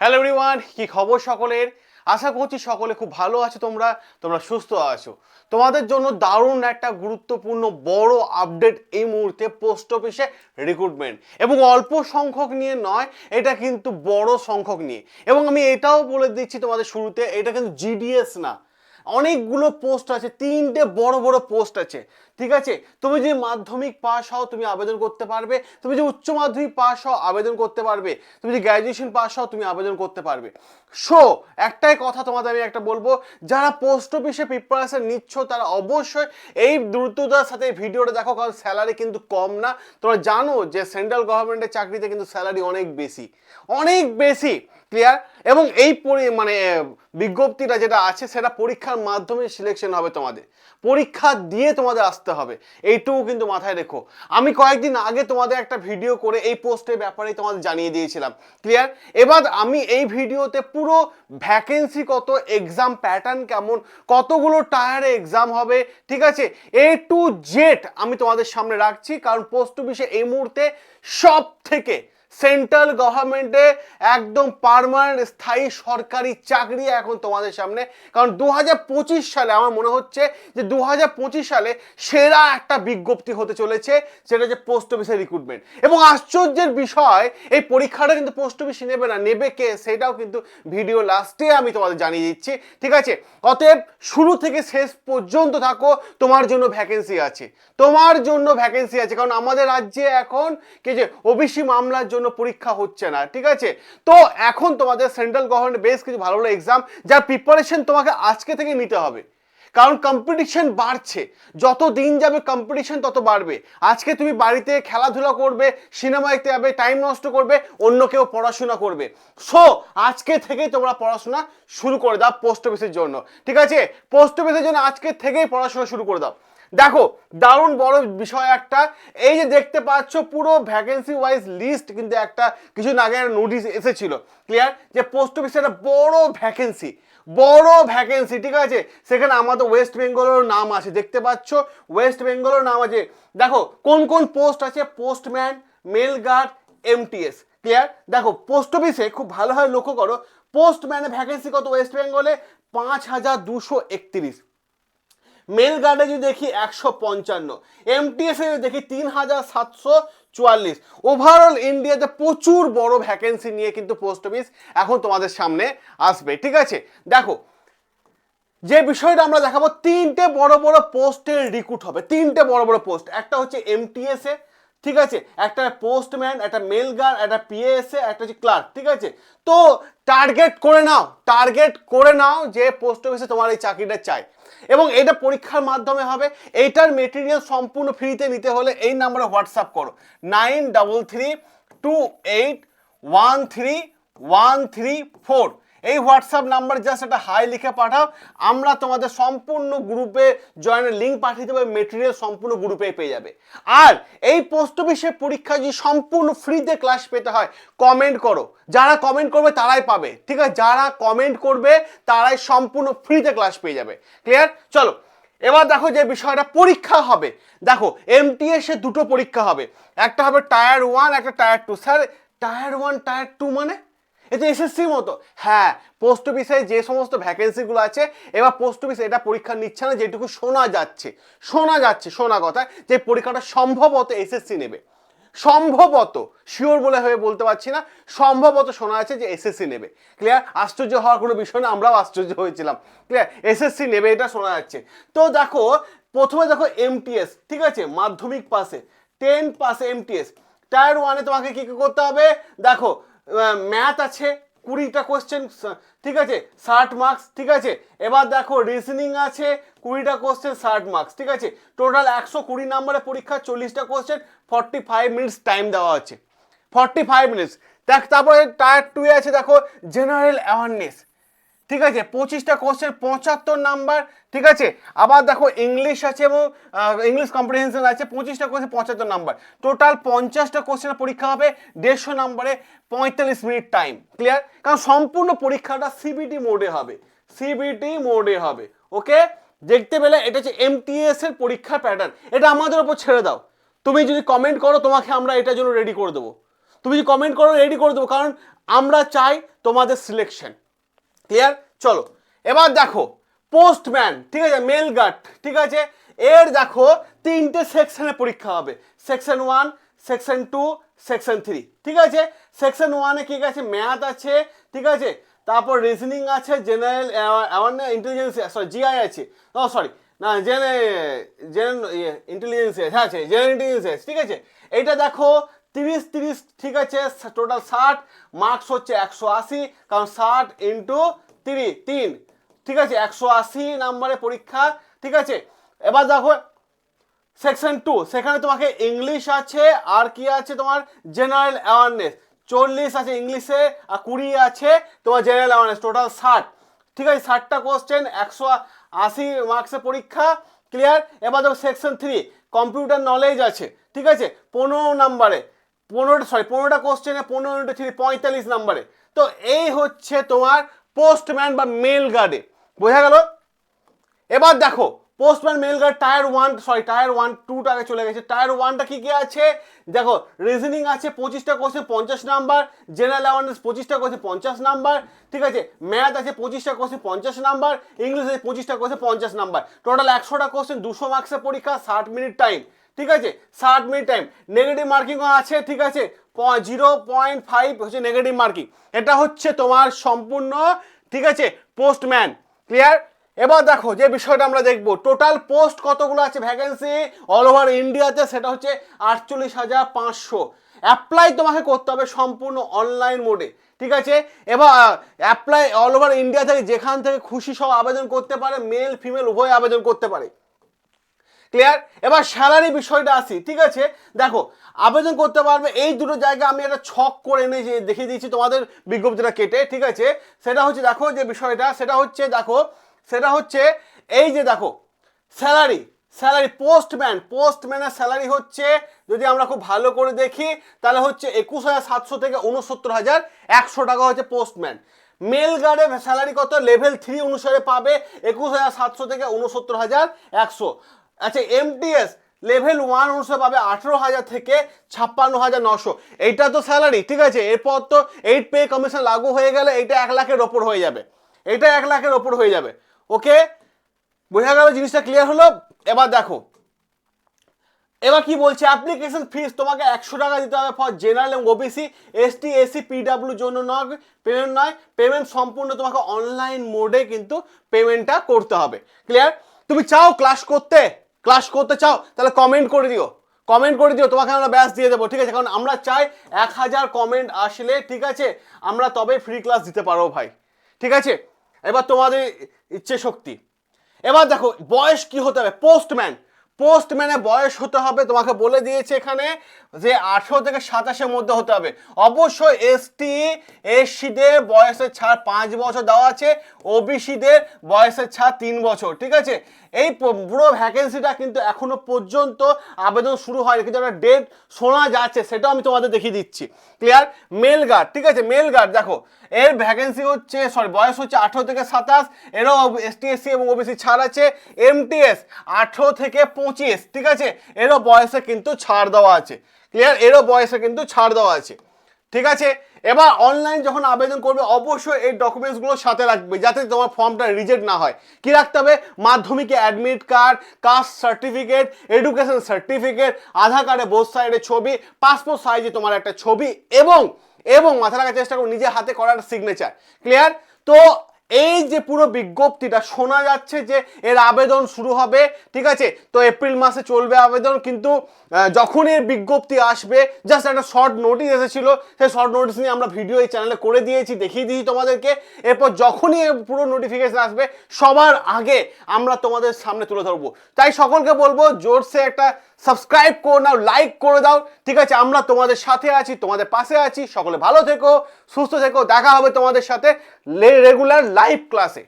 Hello everyone কি খবর সকলের? আশা করছি সকলে খুব ভালো আছো তোমরা তোমরা সুস্থ আছো। তোমাদের জন্য দারুণ একটা গুরুত্বপূর্ণ বড় আপডেট এই মুহূর্তে পোস্ট অফিসে রিক্রুটমেন্ট এবং অল্প সংখ্যক নিয়ে নয়, এটা কিন্তু বড় সংখ্যক নিয়ে। এবং আমি এটাও বলে দিচ্ছি তোমাদের শুরুতে, এটা কিন্তু জিডিএস না। অনেকগুলো পোস্ট আছে, তিনটে বড় বড় পোস্ট আছে। ঠিক আছে? তুমি যদি মাধ্যমিক পাস হও, তুমি আবেদন করতে পারবে। তুমি যদি উচ্চ মাধ্যমিক পাস হও, আবেদন করতে পারবে। তুমি যদি গ্র্যাজুয়েশন পাস হও, তুমি আবেদন করতে পারবে। সো একটাই কথা তোমাদের আমি একটা বলব, যারা পোস্ট অফিসে প্রিপারেশন নিচ্ছ, তারা অবশ্যই এই দ্রুততার সাথে ভিডিওটা দেখো, কারণ স্যালারি কিন্তু কম না। তোমরা জানো যে সেন্ট্রাল গভর্নমেন্টের চাকরিতে কিন্তু স্যালারি অনেক বেশি। অনেক বেশি। ক্লিয়ার এবং এই পরি- মানে বিজ্ঞপ্তিটা যেটা আছে, সেটা পরীক্ষার মাধ্যমে সিলেকশন হবে তোমাদের। পরীক্ষা দিয়ে তোমাদের আসতে হবে। এইটুকু কিন্তু মাথায় রেখো। আমি কয়েকদিন আগে তোমাদের একটা ভিডিও করে এই পোস্টের ব্যাপারে তোমাদের জানিয়ে দিয়েছিলাম। ক্লিয়ার এবার আমি এই ভিডিওতে পুরো ভ্যাকেন্সি কত এক্সাম প্যাটার্ন কেমন, কতগুলো টায়ারে এক্সাম হবে, ঠিক আছে? এ টু জেড আমি তোমাদের সামনে রাখছি, কারণ পোস্ট অফিসে এই মুহূর্তে সব থেকে সেন্ট্রাল গভর্নমেন্টে একদম পার্মানেন্ট স্থায়ী সরকারি চাকরি এখন তোমাদের সামনে। কারণ দু হাজার পঁচিশ সালে আমার মনে হচ্ছে যে দু হাজার পঁচিশ সালে সেরা একটা বিজ্ঞপ্তি হতে চলেছে, সেটা যে পোস্ট অফিসের রিক্রুটমেন্ট এবং আশ্চর্যের বিষয়, এই পরীক্ষাটা কিন্তু পোস্ট অফিস নেবে না, নেবে কে সেটাও কিন্তু ভিডিও লাস্টে আমি তোমাদের জানিয়ে দিচ্ছি। ঠিক আছে? অতএব শুরু থেকে শেষ পর্যন্ত থাকো, তোমার জন্য ভ্যাকেন্সি আছে। তোমার জন্য ভ্যাকেন্সি আছে, কারণ আমাদের রাজ্যে এখন কি যে ওবিসি মামলার জন্য পরীক্ষা হচ্ছে না, ঠিক আছে? তো এখন তোমাদের সেন্ট্রাল গভর্নমেন্ট বেশ কিছু ভালো ভালো এক্সাম যার প্রিপারেশন তোমাকে আজকে থেকে নিতে হবে। কারণ কম্পিটিশন বাড়ছে। যত দিন যাবে কম্পিটিশন তত বাড়বে। আজকে তুমি বাড়িতে খেলাধুলা করবে সিনেমা দেখতে যাবে টাইম নষ্ট করবে, অন্য কেউ পড়াশোনা করবে। সো আজকে থেকেই তোমরা পড়াশোনা শুরু করে দাও পোস্ট অফিসের জন্য, ঠিক আছে? পোস্ট অফিসের জন্য আজকে থেকেই পড়াশোনা শুরু করে দাও। দেখো, দারুণ বড় বিষয় একটা। এই যে দেখতে পাচ্ছ, পুরো ভ্যাকেন্সি ওয়াইজ লিস্ট কিন্তু একটা কিছু আগে নোটিশ এসেছিল। ক্লিয়ার যে পোস্ট অফিসে একটা বড় ভ্যাকেন্সি বড় ভ্যাকেন্সি ঠিক আছে? সেখানে আমাদের ওয়েস্ট বেঙ্গলের নাম আছে, দেখতে পাচ্ছ? ওয়েস্ট বেঙ্গলের নাম আছে। দেখো, কোন কোন পোস্ট আছে? Postman mail guard MTS clear দেখো পোস্ট অফিসে খুব ভালোভাবে লক্ষ্য করো পোস্টম্যানের ভ্যাকেন্সি কত ওয়েস্ট বেঙ্গলে পাঁচ হাজার দুশো একত্রিশ। মেল গার্ডে যদি দেখি একশো পঞ্চান্ন এমটিএসে যদি দেখি তিন হাজার সাতশো চুয়াল্লিশ। ওভারঅল ইন্ডিয়াতে প্রচুর বড় ভ্যাকেন্সি নিয়ে কিন্তু পোস্ট অফিস এখন তোমাদের সামনে আসবে, ঠিক আছে? দেখো, যে বিষয়টা আমরা দেখাবো, তিনটে বড় বড় পোস্টের রিক্রুট হবে, তিনটে বড় বড় পোস্ট একটা হচ্ছে এমটিএস এ ঠিক আছে? একটা পোস্টম্যান একটা মেল গার্ড একটা পিএসএ একটা হচ্ছে ক্লার্ক ঠিক আছে? তো টার্গেট করে নাও টার্গেট করে নাও যে পোস্ট অফিসে তোমার এই চাকরিটা চাই। এবং এটা পরীক্ষার মাধ্যমে হবে। এইটার মেটেরিয়াল সম্পূর্ণ ফ্রিতে নিতে হলে এই নাম্বারে হোয়াটসঅ্যাপ করো। Nine double three two eight one three one three four এই হোয়াটসঅ্যাপ নাম্বার জাস্ট একটা হাই লিখে পাঠাও। আমরা তোমাদের সম্পূর্ণ গ্রুপে জয়েনের লিঙ্ক পাঠিয়ে দেবো মেটেরিয়াল সম্পূর্ণ গ্রুপে পেয়ে যাবে। আর এই পোস্ট অফিসের পরীক্ষা যদি সম্পূর্ণ ফ্রিতে ক্লাস পেতে হয় কমেন্ট করো। যারা কমেন্ট করবে, তারাই পাবে। ঠিক আছে? যারা কমেন্ট করবে, তারাই সম্পূর্ণ ফ্রিতে ক্লাস পেয়ে যাবে। ক্লিয়ার চলো, এবার দেখো যে বিষয়টা, পরীক্ষা হবে। দেখো এমটিএস এর দুটো পরীক্ষা হবে। একটা হবে টায়ার ওয়ান একটা tier two sir tier one tier two মানে? এটা এসএসসির মতো। হ্যাঁ পোস্ট অফিসে যে সমস্ত ভ্যাকেন্সিগুলো আছে, এবার পোস্ট অফিসে এটা পরীক্ষা নিচ্ছে না, যেটুকু শোনা যাচ্ছে। শোনা যাচ্ছে, শোনা কথা, যে পরীক্ষাটা সম্ভবত এসএসসি নেবে। সম্ভবত শিওর বলে হয়ে বলতে পারছি না, সম্ভবত শোনা আছে যে এসএসসি নেবে। ক্লিয়ার আশ্চর্য হওয়ার কোনো বিষয় না, আমরাও আশ্চর্য হয়েছিলাম। ক্লিয়ার এসএসসি নেবে, এটা শোনা যাচ্ছে। তো দেখো, প্রথমে দেখো এমটিএস ঠিক আছে? মাধ্যমিক পাশে টেন পাশে এমটিএস টায়ার ওয়ানে তোমাকে কি কি করতে হবে? দেখো ম্যাথ আছে, কুড়িটা কোশ্চেন ঠিক আছে, ষাট মার্কস ঠিক আছে। এবার দেখো রিজনিং আছে, কুড়িটা কোশ্চেন ষাট মার্কস ঠিক আছে। টোটাল একশো কুড়ি নম্বরের পরীক্ষা, চল্লিশটা question forty five minutes time দেওয়া আছে। ফর্টি ফাইভ মিনিটস দেখ, তারপরে টায়ার টুয়ে আছে, দেখো জেনারেল অ্যাওয়ারনেস ঠিক আছে, পঁচিশটা কোশ্চেন পঁচাত্তর নাম্বার ঠিক আছে? আবার দেখো ইংলিশ আছে এবং ইংলিশ কম্প্রিহেনশন আছে, পঁচিশটা কোশ্চেন পঁচাত্তর নাম্বার টোটাল পঞ্চাশটা কোশ্চেনের পরীক্ষা হবে দেড়শো নাম্বারে পঁয়তাল্লিশ মিনিট টাইম ক্লিয়ার কারণ সম্পূর্ণ পরীক্ষাটা সিবিটি মোডে হবে সিবিটি মোডে হবে ওকে দেখতে পেলে এটা হচ্ছে এমটিএস এর পরীক্ষার প্যাটার্ন এটা আমাদের ওপর ছেড়ে দাও। তুমি যদি কমেন্ট করো, তোমাকে আমরা এটার জন্য রেডি করে দেবো। তুমি যদি কমেন্ট করো রেডি করে দেবো, কারণ আমরা চাই তোমাদের সিলেকশন ক্লিয়ার চলো। এবার দেখো পোস্টম্যান ঠিক আছে মেল গার্ড ঠিক আছে? এর দেখো, তিনটে সেকশনে পরীক্ষা হবে। Section one section two section three ঠিক আছে? সেকশন ওয়ানে কি আছে ম্যাথ আছে, ঠিক আছে? তারপর রিজনিং আছে general awareness intelligence sorry GI আছে। ও সরি না জেনে জেন ইন্টেলিজেন্স হ্যাঁ আছে জেনারেল ইন্টেলিজেন্স ঠিক আছে? এইটা দেখো তিরিশ তিরিশ, ঠিক আছে টোটাল ষাট মার্কস হচ্ছে একশো আশি, কারণ ষাট ইন্টু তিরিশ তিন, ঠিক আছে, একশো আশি নাম্বারে পরীক্ষা, ঠিক আছে, এবার দেখো সেকশন টু সেখানে তোমাকে ইংলিশ আছে, আর কি আছে তোমার? জেনারেল অ্যাওয়ারনেস চল্লিশ আছে ইংলিশে আর কুড়ি আছে তোমার জেনারেল অ্যাওয়ারনেস টোটাল ষাট, ঠিক আছে, ষাটটা কোশ্চেন একশো আশি মার্কসের পরীক্ষা ক্লিয়ার এবার দেখো সেকশন থ্রি কম্পিউটার নলেজ আছে, ঠিক আছে, পনেরো নাম্বারে পনেরোটা সরি পনেরোটা কোশ্চেনে পনেরো ইন্টু থ্রি পঁয়তাল্লিশ নাম্বারে। তো এই হচ্ছে তোমার পোস্টম্যান বা মেল গার্ডে বোঝা গেল? এবার দেখো postman mail guard tier one sorry tier one টুটা আগে চলে গেছে। টায়ার ওয়ানটা কী কী আছে? দেখো রিজনিং আছে পঁচিশটা কোশ্চেন পঞ্চাশ নাম্বার জেনারেল অ্যাওয়ারনেস পঁচিশটা কোশ্চেন পঞ্চাশ নাম্বার, ঠিক আছে? ম্যাথ আছে পঁচিশটা কোশ্চেন পঞ্চাশ নাম্বার ইংলিশ আছে পঁচিশটা কোশ্চেন পঞ্চাশ নাম্বার। টোটাল একশোটা কোশ্চেন দুশো মার্কসের পরীক্ষা, ষাট মিনিট টাইম ঠিক আছে? ষাট মিনিট টাইম নেগেটিভ মার্কিংও আছে, ঠিক আছে? জিরো পয়েন্ট ফাইভ হচ্ছে নেগেটিভ মার্কিং এটা হচ্ছে তোমার সম্পূর্ণ, ঠিক আছে? পোস্টম্যান ক্লিয়ার এবার দেখো, যে বিষয়টা আমরা দেখব টোটাল পোস্ট কতগুলো আছে? ভ্যাকেন্সি অল ওভার ইন্ডিয়াতে সেটা হচ্ছে আটচল্লিশ হাজার পাঁচশো। অ্যাপ্লাই তোমাকে করতে হবে সম্পূর্ণ অনলাইন মোডে ঠিক আছে? এবার অ্যাপ্লাই অল ওভার ইন্ডিয়া থেকে যেখান থেকে খুশি সব আবেদন করতে পারে মেল ফিমেল উভয় আবেদন করতে পারে। ক্লিয়ার এবার স্যালারি বিষয়টা আসি, ঠিক আছে? দেখো, আবেদন করতে পারবে, এই দুটো জায়গা আমি একটা ছক করে এনে যে দেখিয়ে দিয়েছি তোমাদের বিজ্ঞপ্তিটা কেটে, ঠিক আছে? সেটা হচ্ছে, দেখো যে বিষয়টা, সেটা হচ্ছে, দেখো, সেটা হচ্ছে, এই যে দেখো স্যালারি স্যালারি পোস্টম্যান পোস্টম্যানের স্যালারি হচ্ছে, যদি আমরা খুব ভালো করে দেখি, তাহলে হচ্ছে একুশ হাজার সাতশো থেকে উনসত্তর হাজার একশো টাকা হচ্ছে পোস্টম্যান মেল গার্ডে স্যালারি কত? লেভেল থ্রি অনুসারে পাবে একুশ হাজার সাতশো থেকে উনসত্তর হাজার একশো। আচ্ছা এমটিএস লেভেল ওয়ান অনুসারে পাবে আঠেরো হাজার থেকে ছাপ্পান্ন হাজার নশো। এইটা তো স্যালারি ঠিক আছে? এরপর তো এইট পে কমিশন লাগু হয়ে গেলে এইটা এক লাখের ওপর হয়ে যাবে। এটা এক লাখের ওপর হয়ে যাবে। ওকে? বোঝা গেল জিনিসটা ক্লিয়ার হলো? এবার দেখো। এবার কি বলছে? অ্যাপ্লিকেশন ফিস তোমাকে একশো টাকা দিতে হবে ফর জেনারেল এবং ওবিসি এসটি এসসি পিডাব্লিউ জন্য নয় পেমেন্ট নয়। পেমেন্ট সম্পূর্ণ তোমাকে অনলাইন মোডে কিন্তু পেমেন্টটা করতে হবে। ক্লিয়ার তুমি চাও ক্লাস করতে? ক্লাস করতে চাও, তাহলে কমেন্ট করে দিও। কমেন্ট করে দিও, তোমাকে আমরা ব্যাস দিয়ে দেবো, ঠিক আছে? কারণ আমরা চাই এক হাজার কমেন্ট আসলে, ঠিক আছে? আমরা তবে ফ্রি ক্লাস দিতে পারব ভাই, ঠিক আছে? এবার তোমাদের ইচ্ছে শক্তি। এবার দেখো, বয়স কি হতে হবে পোস্টম্যান পোস্টম্যানে বয়স হতে হবে, তোমাকে বলে দিয়েছে এখানে যে আঠেরো থেকে সাতাশের মধ্যে হতে হবে। অবশ্যই এসটি এসসিদের বয়সের ছাড় পাঁচ বছর দেওয়া আছে ওবিসিদের বয়সের ছাড় তিন বছর, ঠিক আছে? এই পুরো ভ্যাকেন্সিটা কিন্তু এখনও পর্যন্ত আবেদন শুরু হয়নি, কিন্তু একটা ডেট শোনা যাচ্ছে, সেটাও আমি তোমাদের দেখিয়ে দিচ্ছি। ক্লিয়ার মেল গার্ড ঠিক আছে? মেল গার্ড দেখো এর ভ্যাকেন্সি হচ্ছে সরি বয়স হচ্ছে আঠেরো থেকে সাতাশ, এরও এসটি এসসি এবং ওবিসি ছাড় আছে এমটিএস আঠেরো থেকে পঁচিশ, ঠিক আছে? এরও বয়সে কিন্তু ছাড় দেওয়া আছে ক্লিয়ার এরও বয়সে কিন্তু ছাড় দেওয়া আছে, ঠিক আছে? এবার অনলাইন যখন আবেদন করবে, অবশ্যই এই ডকুমেন্টসগুলো সাথে রাখবে, যাতে তোমার ফর্মটা রিজেক্ট না হয়। কি রাখতে হবে? মাধ্যমিকে admit card caste certificate education certificate Aadhaar কার্ডে বোথ সাইডের ছবি পাসপোর্ট সাইজে তোমার একটা ছবি এবং এবং মাথা রাখার চেষ্টা করুন নিজের হাতে করার সিগনেচার ক্লিয়ার তো এই যে পুরো বিজ্ঞপ্তিটা শোনা যাচ্ছে যে এর আবেদন শুরু হবে ঠিক আছে? তো এপ্রিল মাসে চলবে আবেদন কিন্তু আহ, যখনই এর বিজ্ঞপ্তি আসবে জাস্ট একটা শর্ট নোটিস এসেছিল। সেই শর্ট নোটিস নিয়ে আমরা ভিডিও এই চ্যানেলে করে দিয়েছি দেখিয়ে দিয়েছি তোমাদেরকে। এরপর যখনই পুরো নোটিফিকেশন আসবে সবার আগে আমরা তোমাদের সামনে তুলে ধরবো। তাই সকলকে বলব জোরসে একটা সাবস্ক্রাইব করে নাও লাইক করে দাও ঠিক আছে? আমরা তোমাদের সাথে আছি তোমাদের পাশে আছি। সকলে ভালো থেকো সুস্থ থেকো দেখা হবে তোমাদের সাথে রেগুলার লাইভ ক্লাসে